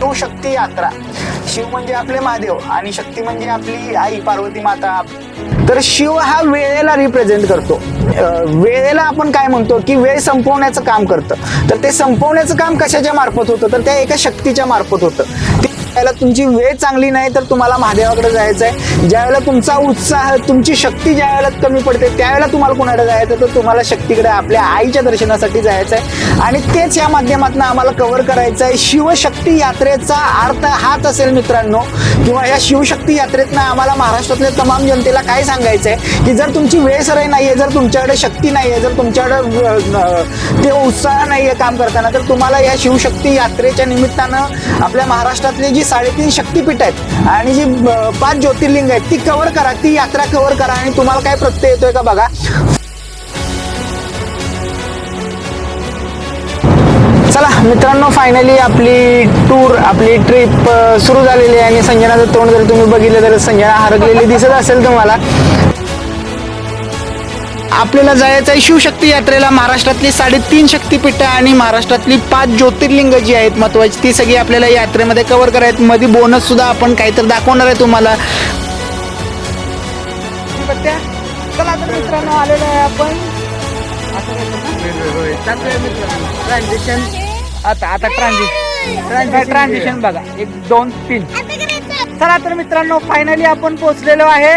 शिवशक्ती यात्रा. शिव म्हणजे आपले महादेव आणि शक्ती म्हणजे आपली आई पार्वती माता. तर शिव हा वेळेला रिप्रेझेंट करतो. वेळेला आपण काय म्हणतो की वेळ संपवण्याचं काम करतं. तर ते संपवण्याचं काम कशाच्या मार्फत होतं? तर त्या एका शक्तीच्या मार्फत होतं. त्याला तुमची वेळ चांगली नाही तर तुम्हाला महादेवाकडे जायचं आहे. ज्यावेळेला तुमचा उत्साह तुमची शक्ती ज्या वेळेला कमी पडते त्यावेळेला तुम्हाला कुणाकडे जायचं तर तुम्हाला शक्तीकडे आपल्या आईच्या दर्शनासाठी जायचं आहे. आणि तेच या माध्यमातून आम्हाला कव्हर करायचं आहे. शिवशक्ती यात्रेचा अर्थ हाच असेल मित्रांनो किंवा या शिवशक्ती यात्रेतनं आम्हाला महाराष्ट्रातल्या तमाम जनतेला काय सांगायचं आहे की जर तुमची वेळ सराई नाही आहे जर तुमच्याकडे शक्ती नाही आहे जर तुमच्याकडे ते उत्साह नाही आहे काम करताना तर तुम्हाला या शिवशक्ती यात्रेच्या निमित्तानं आपल्या महाराष्ट्रातले जे साडेतीन शक्तीपीठ आहेत आणि जी पाच ज्योतिर्लिंग आहेत ती कव्हर करा ती यात्रा कव्हर करा आणि तुम्हाला काय प्रत्यय येतोय का बघा. चला मित्रांनो फायनली आपली टूर आपली ट्रिप सुरू झालेली आहे आणि संजनाचं तोंड जर तुम्ही बघितलं तर संजना हरकलेली दिसत असेल तुम्हाला. आपल्याला जायचं आहे शिवशक्ती यात्रेला. महाराष्ट्रातली साडेतीन शक्तीपीठं आणि महाराष्ट्रातली पाच ज्योतिर्लिंग जी आहेत महत्वाची ती सगळी आपल्याला यात्रेमध्ये कव्हर करायत. मध्ये बोनस सुद्धा आपण काहीतरी दाखवणार आहे तुम्हाला. चला तर मित्रांनो आलेलो आहे आपण. ट्रान्झॅक्शन आता आता ट्रान्झॅक्शन ट्रान्झॅक्शन बघा. एक दोन तीन. चला तर मित्रांनो फायनली आपण पोहोचलेलो आहे.